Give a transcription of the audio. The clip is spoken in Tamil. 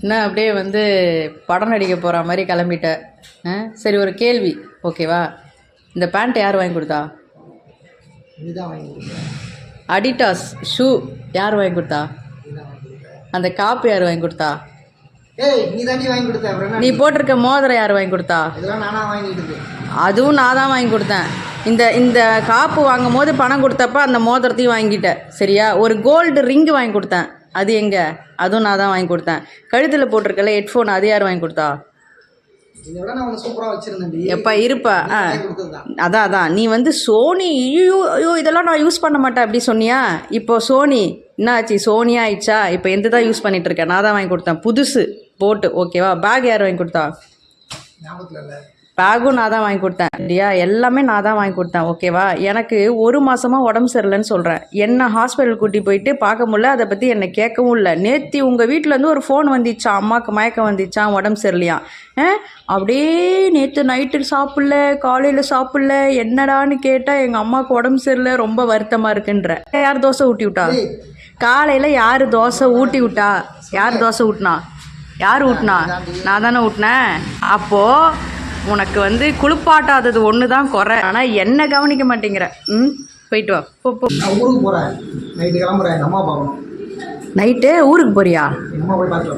என்ன அப்படியே வந்து படம் நடிக்க போகிற மாதிரி கிளம்பிட்ட. ஆ சரி ஒரு கேள்வி. ஓகேவா? இந்த பேண்ட் யார் வாங்கி கொடுத்தா? அடிடாஸ் ஷூ யார் வாங்கி கொடுத்தா? அந்த காப்பு யார் வாங்கி கொடுத்தா? நீ போட்டிருக்க மோதிரம் யார் வாங்கி கொடுத்தா? அதுவும் நான் தான் வாங்கி கொடுத்தேன். இந்த இந்த காப்பு வாங்கும் போது பணம் கொடுத்தப்ப அந்த மோதிரத்தையும் வாங்கிட்டேன் சரியா? ஒரு கோல்டு ரிங்கு வாங்கி கொடுத்தேன். அது எங்கே? அதுவும் நான் தான் வாங்கி கொடுத்தேன். கழுத்தில் போட்டிருக்கல ஹெட்ஃபோன் அது யார் வாங்கி கொடுத்தா? எப்பா இருப்பா. அதான் அதான். நீ வந்து சோனி ஐயோ ஐயோ இதெல்லாம் நான் யூஸ் பண்ண மாட்டேன் அப்படி சொன்னியா? இப்போ சோனி என்ன ஆச்சு? சோனியா ஆயிடுச்சா? இப்போ எந்த தான் யூஸ் பண்ணிட்டு இருக்கேன்? நான் தான் வாங்கி கொடுத்தேன். புதுசு போட்டு. ஓகேவா பேக் யார் வாங்கி கொடுத்தா? பேகும் நான் தான் வாங்கி கொடுத்தேன். இல்லையா? எல்லாமே நான் தான் வாங்கி கொடுத்தேன். ஓகேவா எனக்கு ஒரு மாசமாக உடம்பு சரியில்லைன்னு சொல்கிறேன் என்ன ஹாஸ்பிட்டல் கூட்டி போயிட்டு பார்க்க முடியல. அதை பற்றி என்னை கேட்கவும் இல்லை. நேத்தி உங்கள் வீட்டிலேருந்து ஒரு ஃபோன் வந்துச்சான் அம்மாவுக்கு மயக்கம் வந்துச்சான் உடம்பு சரியில்லையா? அப்படியே நேற்று நைட்டு சாப்பிடல காலையில் சாப்பிடல. என்னடான்னு கேட்டால் எங்கள் அம்மாவுக்கு உடம்பு சரியில்லை. ரொம்ப வருத்தமாக இருக்குன்ற. யார் தோசை ஊட்டி விட்டா? காலையில் யார் தோசை ஊட்டி விட்டா? யார் தோசை ஊட்டினா? யார் ஊட்டினா? நான் தானே ஊட்டினேன். அப்போது உனக்கு வந்து குளிப்பாட்டாதது ஒன்று தான் குறை. ஆனால் என்ன கவனிக்க மாட்டேங்கிற. ம்? போயிட்டு வா. போ ஊருக்கு போகிறேன் நைட்டு கிளம்புறேன். அம்மா பார்க்கணும் நைட்டு ஊருக்கு போறியா?